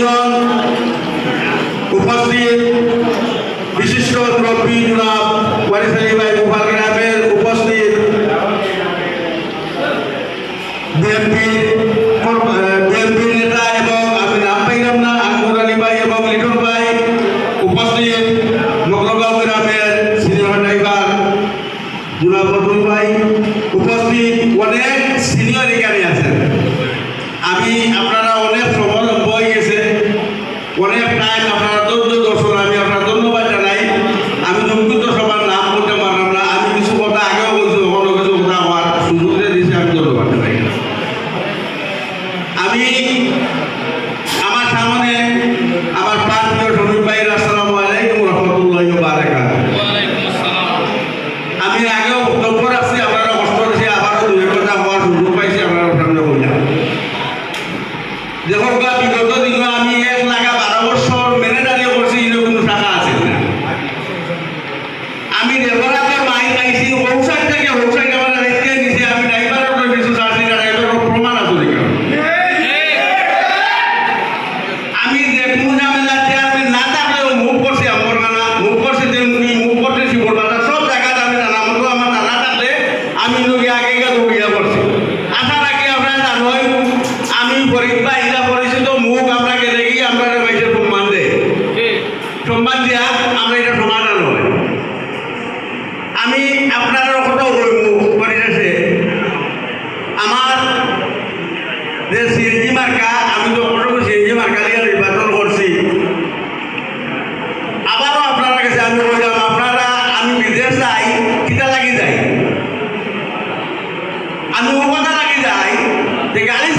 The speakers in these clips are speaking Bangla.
একজন উপস্থিত বিশিষ্ট কবি জনাব ওয়ারিস আলী ভাই গোপাল গ্রামের উপস্থিত বিএনপির বিএনপির নেতা এবং আমি নাম পাইলাম না আঙ্গুর আলী ভাই এবং লিটন ভাই উপস্থিত মকরগাঁও গ্রামের সিনিয়র ড্রাইভার জুনাব ভাই উপস্থিত। অনেক পরে প্রায় আপনারা দর্শন আমি যে সিএনজি মার্কা, আমি তো প্রথমে সিএনজি মার্কা নিয়ে নির্বাচন করছি। আবারও আপনার কাছে আমি বললাম, আপনারা, আমি বিদেশ যাই, কিতা লাগি যাই? আমি ও কথা লাগি যাই, যে গাড়ি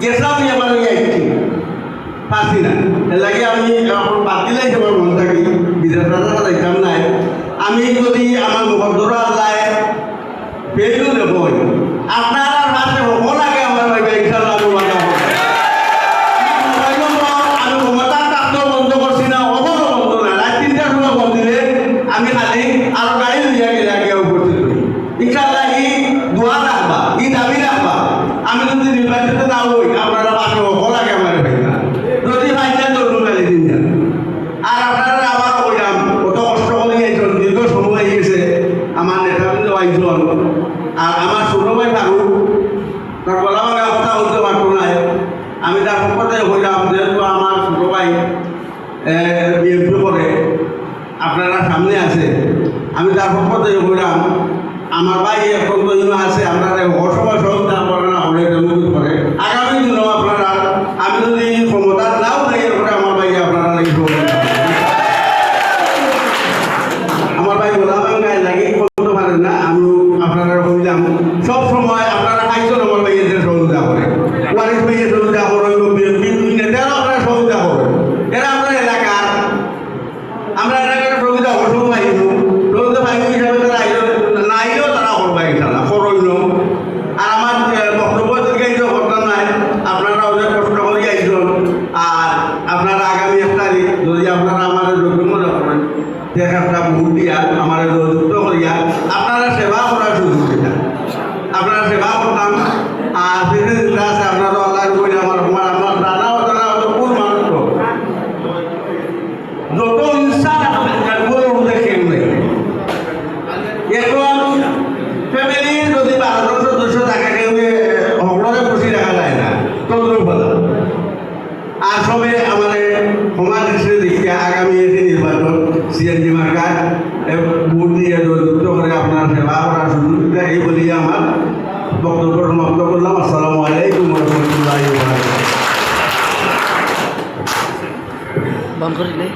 গেছিলাম এবার একটি পারছি না। লাগে আমি এখন বাদ দিলাই আমার মন থাকি বিদেশ নাই। আমি যদি আমার মুখর ধরা যায় আর আমার শুকনো ভাই ফারুক তার গলা আমার কথা বলতে পারতো না আমি তার কথাই হইলাম, যেহেতু আমার ছোট ভাই বিএনপি করে আপনারা সামনে আছে। আমি তার কথাই হইলাম। আমার ভাই এখন তো আছে, আপনারা অসময় দেওয়া সব সময় আপনারা হাইজন আমার ভাইয়ে যে সহযোগিতা করে। ওয়ারিস ভাইয়ে সহযোগিতা করে নেতারা আপনারা সহযোগিতা করে এলাকার। আমরা এলাকার সহযোগিতা অসুবিধা পাইছো সহযোগিতা পাইছো আসলে আমাদের সমাজ হিসেবে দেখি আগামী যে নির্বাচন, সিএনজি মার্কা ভোট দিয়ে করে আপনার সেবা করার সুযোগ এই বলি আমার বক্তব্য সমাপ্ত করলাম। আসসালামু আলাইকুম রহমতুল্লাহ বন্ধ করে